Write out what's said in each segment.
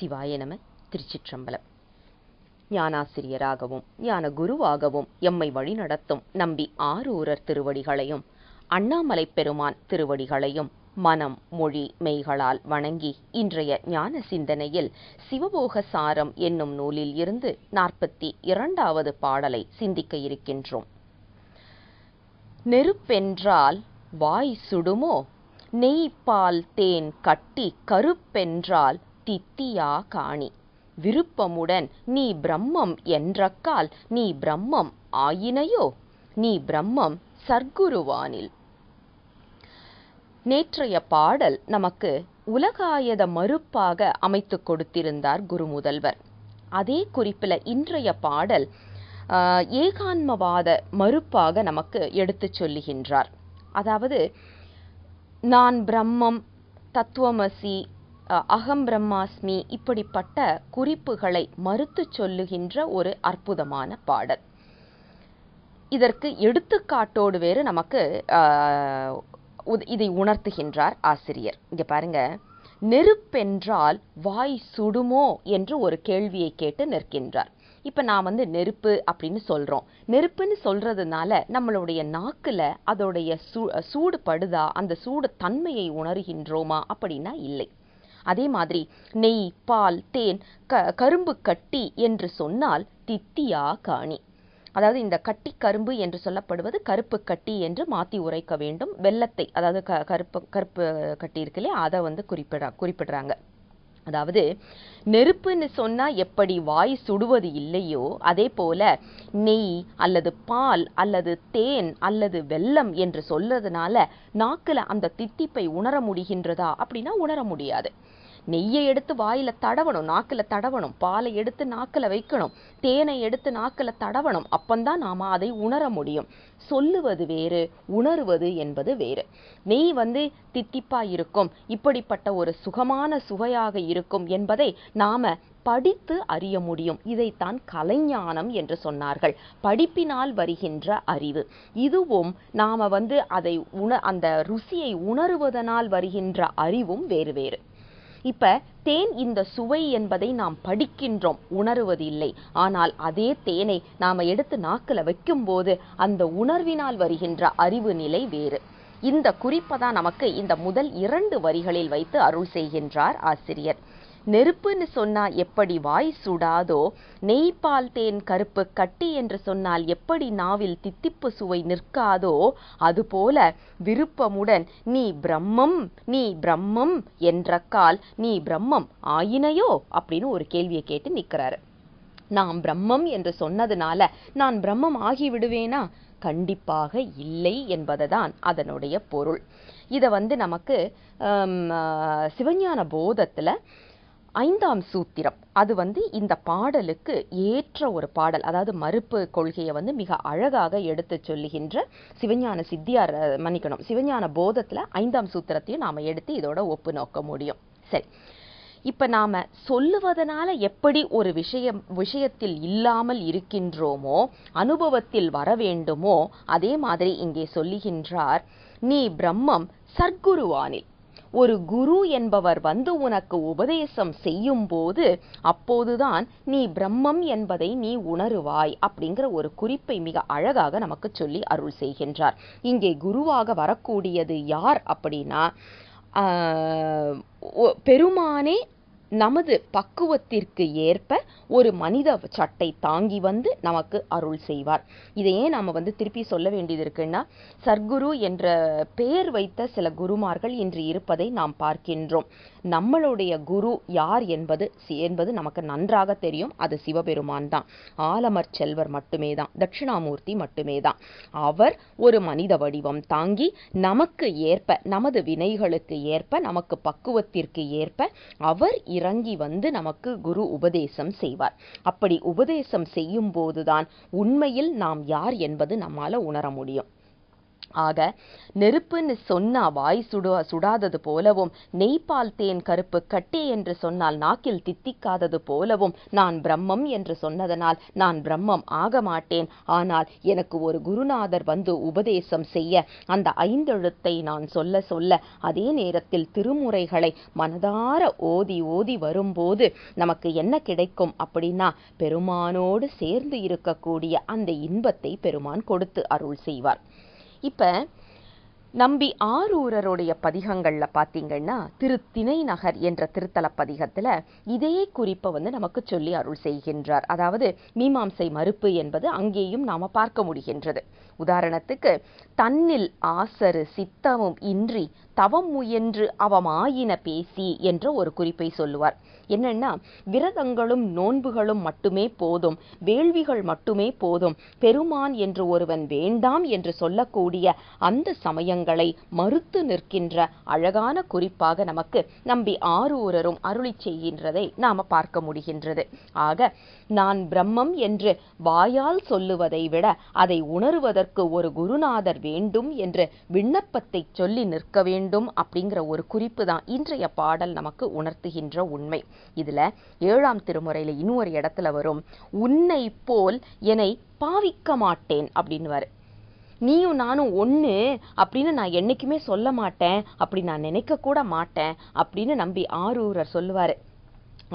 சிவாய நம திருச்சிற்றம்பலம். ஞானாசிரியராகவும் ஞான குருவாகவும் எம்மை வழிநடத்தும் நம்பி ஆரூரர் திருவடிகளையும் அண்ணாமலை பெருமான் திருவடிகளையும் மனம் மொழி மெய்களால் வணங்கி இன்றைய ஞான சிந்தனையில் சிவபோக சாரம் என்னும் நூலில் இருந்து நாற்பத்தி இரண்டாவது பாடலை சிந்திக்க இருக்கின்றோம். நெருப்பென்றால் வாய் சுடுமோ? நெய்ப்பால் தேன் கட்டி கருப்பென்றால் தித்தியா காணி. விருப்பமுடன் நீ பிரம்மம் என்றக்கால் நீ பிரம்மம் ஆயினையோ? நீ பிரம்மம் சர்க்குருவானில். நேற்றைய பாடல் நமக்கு உலகாயத மறுப்பாக அமைத்து கொடுத்திருந்தார் குருமுதல்வர். அதே குறிப்பில் இன்றைய பாடல் ஏகான்மவாத மறுப்பாக நமக்கு எடுத்துச் சொல்லுகின்றார். அதாவது நான் பிரம்மம் தத்துவமசி அகம் பிரம்மாஸ்மி இப்படிப்பட்ட குறிப்புகளை மறுத்து சொல்லுகின்ற ஒரு அற்புதமான பாடல். இதற்கு எடுத்துக்காட்டோடு வேறு நமக்கு இதை உணர்த்துகின்றார் ஆசிரியர். இங்கே பாருங்க நெருப்பென்றால் வாய் சுடுமோ? என்று ஒரு கேள்வியை கேட்டு நிற்கின்றார். இப்போ நான் வந்து நெருப்பு அப்படின்னு சொல்கிறோம் நெருப்புன்னு சொல்கிறதுனால நம்மளுடைய நாக்கில் அதோடைய சூ சூடு படுதா? அந்த சூடு தன்மையை உணர்கின்றோமா? அப்படின்னா இல்லை. அதே மாதிரி நெய் பால் தேன் க கரும்பு கட்டி என்று சொன்னால் தித்தியா காணி. அதாவது இந்த கட்டி கரும்பு என்று சொல்லப்படுவது கருப்பு கட்டி என்று மாற்றி உரைக்க வேண்டும். வெள்ளத்தை அதாவது க கருப்பு கருப்பு கட்டி இருக்கு இல்லையா? அதை வந்து குறிப்பிட குறிப்பிடுறாங்க. அதாவது நெருப்புன்னு சொன்னா எப்படி வாய் சுடுவது இல்லையோ அதே போல நெய் அல்லது பால் அல்லது தேன் அல்லது வெல்லம் என்று சொல்றதுனால நாக்குல அந்த தித்திப்பை உணர முடிகின்றதா? அப்படின்னா உணர முடியாது. நெய்யை எடுத்து வாயில தடவணும் நாக்கில் தடவணும் பாலை எடுத்து நாக்கில் வைக்கணும் தேனை எடுத்து நாக்கில் தடவணும் அப்பந்தான் நாம அதை உணர முடியும். சொல்லுவது வேறு உணருவது என்பது வேறு. நெய் வந்து தித்திப்பா இருக்கும் இப்படிப்பட்ட ஒரு சுகமான சுவையாக இருக்கும் என்பதை நாம படித்து அறிய முடியும். இதைத்தான் கலைஞானம் என்று சொன்னார்கள். படிப்பினால் வருகின்ற அறிவு. இதுவும் நாம வந்து அதை உண அந்த ருசியை உணருவதனால் வருகின்ற அறிவும் வேறு வேறு. இப்ப தேன் இந்த சுவை என்பதை நாம் படிக்கின்றோம் உணருவதில்லை. ஆனால் அதே தேனை நாம எடுத்து நாக்கில் வைக்கும்போது அந்த உணர்வினால் வருகின்ற அறிவு நிலை வேறு. இந்த குறிப்பை தான் நமக்கு இந்த முதல் இரண்டு வரிகளில் வைத்து அருள் செய்கின்றார் ஆசிரியர். நெருப்புன்னு சொன்னா எப்படி வாய் சுடாதோ நெய்பால் தேன் கருப்பு கட்டி என்று சொன்னால் எப்படி நாவில் தித்திப்பு சுவை நிற்காதோ அதுபோல விருப்பமுடன் நீ பிரம்மம் நீ பிரம்மம் என்ற கால் நீ பிரம்மம் ஆயினையோ? அப்படின்னு ஒரு கேள்வியை கேட்டு நிற்கிறாரு. நாம் பிரம்மம் என்று சொன்னதுனால நான் பிரம்மம் ஆகி விடுவேனா கண்டிப்பாக இல்லை என்பதுதான் அதனுடைய பொருள். இதை வந்து நமக்கு சிவஞான போதத்தில் ஐந்தாம் சூத்திரம். அது வந்து இந்த பாடலுக்கு ஏற்ற ஒரு பாடல். அதாவது மறுப்பு கொள்கையை வந்து மிக அழகாக எடுத்து சொல்லுகின்ற சிவஞான சித்தியார் மன்னிக்கணும். சிவஞான போதத்தில் ஐந்தாம் சூத்திரத்தையும் நாம் எடுத்து இதோட ஒப்பு நோக்க முடியும். சரி. இப்போ நாம் சொல்லுவதனால எப்படி ஒரு விஷயம் விஷயத்தில் இல்லாமல் இருக்கின்றோமோ அனுபவத்தில் வர வேண்டுமோ அதே மாதிரி இங்கே சொல்லுகின்றார் நீ பிரம்மம் சர்க்குருவானில். ஒரு குரு என்பவர் வந்து உனக்கு உபதேசம் செய்யும் போது அப்போதுதான் நீ பிரம்மம் என்பதை நீ உணருவாய் அப்படிங்கிற ஒரு குறிப்பை மிக அழகாக நமக்கு சொல்லி அருள் செய்கின்றார். இங்கே குருவாக வரக்கூடியது யார் அப்படின்னா பெருமானே நமது பக்குவத்திற்கு ஏற்ப ஒரு மனித சட்டை தாங்கி வந்து நமக்கு அருள் செய்வார். இதையே நாம வந்து திருப்பி சொல்ல வேண்டியது இருக்குன்னா சர்க்குரு என்ற பெயர் வைத்த சில குருமார்கள் இன்று இருப்பதை நாம் பார்க்கின்றோம். நம்மளுடைய குரு யார் என்பது என்பது நமக்கு நன்றாக தெரியும். அது சிவபெருமான் தான். ஆலமர் செல்வர் மட்டுமே தான். தட்சிணாமூர்த்தி மட்டுமே தான். அவர் ஒரு மனித வடிவம் தாங்கி நமக்கு ஏற்ப நமது வினைகளுக்கு ஏற்ப நமக்கு பக்குவத்திற்கு ஏற்ப அவர் இறங்கி வந்து நமக்கு குரு உபதேசம் செய்வார். அப்படி உபதேசம் செய்யும் போதுதான் உண்மையில் நாம் யார் என்பது நம்மால உணர முடியும். ஆக நெருப்புன்னு சொன்னா வாய் சுடு சுடாதது போலவும் நெய்ப்பால் தேன் கருப்பு கட்டே என்று சொன்னால் நாக்கில் தித்திக்காதது போலவும் நான் பிரம்மம் என்று சொன்னதனால் நான் பிரம்மம் ஆக மாட்டேன். ஆனால் எனக்கு ஒரு குருநாதர் வந்து உபதேசம் செய்ய அந்த ஐந்தெழுத்தை நான் சொல்ல சொல்ல அதே நேரத்தில் திருமுறைகளை மனதார ஓதி ஓதி வரும்போது நமக்கு என்ன கிடைக்கும் அப்படின்னா பெருமானோடு சேர்ந்து இருக்கக்கூடிய அந்த இன்பத்தை பெருமான் கொடுத்து அருள் செய்வார். இப்போ நம்பி ஆரூரருடைய பதிகங்கள்ல பாத்தீங்கன்னா திருத்திணை நகர் என்ற திருத்தல பதிகத்துல இதே குறிப்பை வந்து நமக்கு சொல்லி அருள் செய்கின்றார். அதாவது மீமாம்சை மறுப்பு என்பது அங்கேயும் நாம பார்க்க முடிகின்றது. உதாரணத்துக்கு தன்னில் ஆசரு சித்தமும் இன்றி தவம் முயன்று அவமாயின பேசி என்ற ஒரு குறிப்பை சொல்லுவார். என்னன்னா விரதங்களும் நோன்புகளும் மட்டுமே போதும் வேள்விகள் மட்டுமே போதும் பெருமான் என்று ஒருவன் வேண்டாம் என்று சொல்லக்கூடிய அந்த சமயங்கள் மறுத்து நிற்கின்ற அழகான குறிப்பாக நமக்கு நம்பி ஆரூரரும் அருளி செய்கின்றதை நாம பார்க்க முடிகின்றது. ஆக நான் பிரம்மம் என்று வாயால் சொல்லுவதை விட அதை உணருவதற்கு ஒரு குருநாதர் வேண்டும் என்று விண்ணப்பத்தை சொல்லி நிற்க வேண்டும் அப்படிங்கிற ஒரு குறிப்பு தான் இன்றைய பாடல் நமக்கு உணர்த்துகின்ற உண்மை. இதுல ஏழாம் திருமுறையில இன்னொரு இடத்துல வரும் உன்னை போல் என்னை பாவிக்க மாட்டேன் அப்படின்னு நீயும் நானும் ஒன்று அப்படின்னு நான் என்னைக்குமே சொல்ல மாட்டேன் அப்படி நான் நினைக்க கூட மாட்டேன் அப்படின்னு நம்பி ஆரூரர் சொல்லுவார்.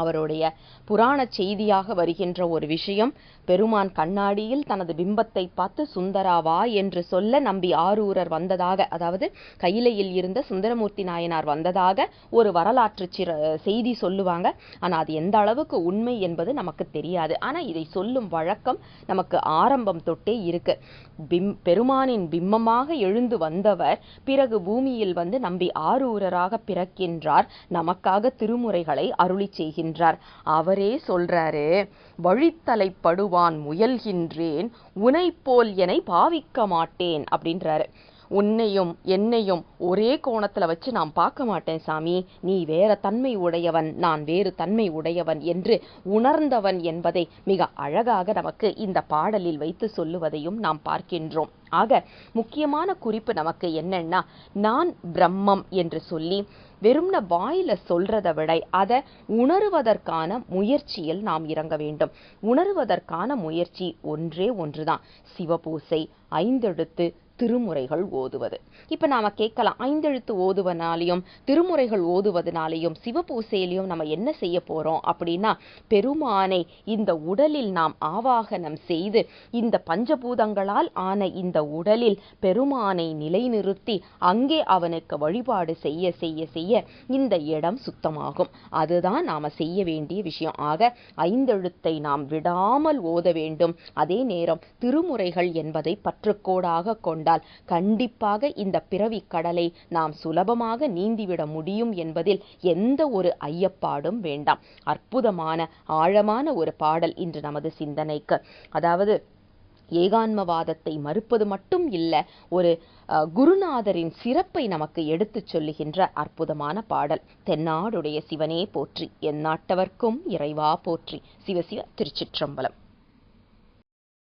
அவருடைய புராண செய்தியாக வருகின்ற ஒரு விஷயம் பெருமான் கண்ணாடியில் தனது பிம்பத்தை பார்த்து சுந்தராவா என்று சொல்ல நம்பி ஆரூரர் வந்ததாக அதாவது கையிலையில் இருந்த சுந்தரமூர்த்தி நாயனார் வந்ததாக ஒரு வரலாற்று செய்தி சொல்லுவாங்க. ஆனால் அது எந்த அளவுக்கு உண்மை என்பது நமக்கு தெரியாது. ஆனால் இதை சொல்லும் வழக்கம் நமக்கு ஆரம்பம் தொட்டே இருக்கு. பிம் பெருமானின் பிம்பமாக எழுந்து வந்தவர் பிறகு பூமியில் வந்து நம்பி ஆரூரராக பிறக்கின்றார். நமக்காக திருமுறைகளை அருளி செய்கின்றார் அவரே சொல்றாரு வழித்தலைப்படுவான் முயல்கின்றேன் உனை போல் என்னை பாவிக்க மாட்டேன் அப்படின்றாரு. உன்னையும் என்னையும் ஒரே கோணத்துல வச்சு நான் பார்க்க மாட்டேன் சாமி. நீ வேற தன்மை உடையவன் நான் வேறு தன்மை உடையவன் என்று உணர்ந்தவன் என்பதை மிக அழகாக நமக்கு இந்த பாடலில் வைத்து சொல்லுவதையும் நாம் பார்க்கின்றோம். ஆக முக்கியமான குறிப்பு நமக்கு என்னன்னா நான் பிரம்மம் என்று சொல்லி வெறும்ன வாயில சொல்றதை விட அதை உணருவதற்கான முயற்சியில் நாம் இறங்க வேண்டும். உணருவதற்கான முயற்சி ஒன்றே ஒன்றுதான். சிவபூசை ஐந்தெழுத்து திருமுறைகள் ஓதுவது. இப்போ நாம் கேட்கலாம் ஐந்தெழுத்து ஓதுவனாலையும் திருமுறைகள் ஓதுவதனாலையும் சிவபூசையிலையும் நம்ம என்ன செய்ய போகிறோம் அப்படின்னா பெருமானை இந்த உடலில் நாம் ஆவாகனம் செய்து இந்த பஞ்சபூதங்களால் ஆன இந்த உடலில் பெருமானை நிலைநிறுத்தி அங்கே அவனுக்கு வழிபாடு செய்ய செய்ய செய்ய இந்த இடம் சுத்தமாகும். அதுதான் நாம் செய்ய வேண்டிய விஷயம். ஆக ஐந்தெழுத்தை நாம் விடாமல் ஓத வேண்டும். அதே நேரம் திருமுறைகள் என்பதை பற்றுக்கோடாக கொண்டு கொண்டால் கண்டிப்பாக இந்த பிறவி கடலை நாம் சுலபமாக நீந்திவிட முடியும் என்பதில் எந்த ஒரு ஐயப்பாடும் வேண்டாம். அற்புதமான ஆழமான ஒரு பாடல் இன்று நமது சிந்தனைக்கு. அதாவது ஏகான்மவாதத்தை மறுப்பது மட்டும் இல்லை ஒரு குருநாதரின் சிறப்பை நமக்கு எடுத்துச் சொல்லுகின்ற அற்புதமான பாடல். தென்னாடுடைய சிவனே போற்றி எந்நாட்டவர்க்கும் இறைவா போற்றி. சிவசிவ திருச்சிற்றம்பலம்.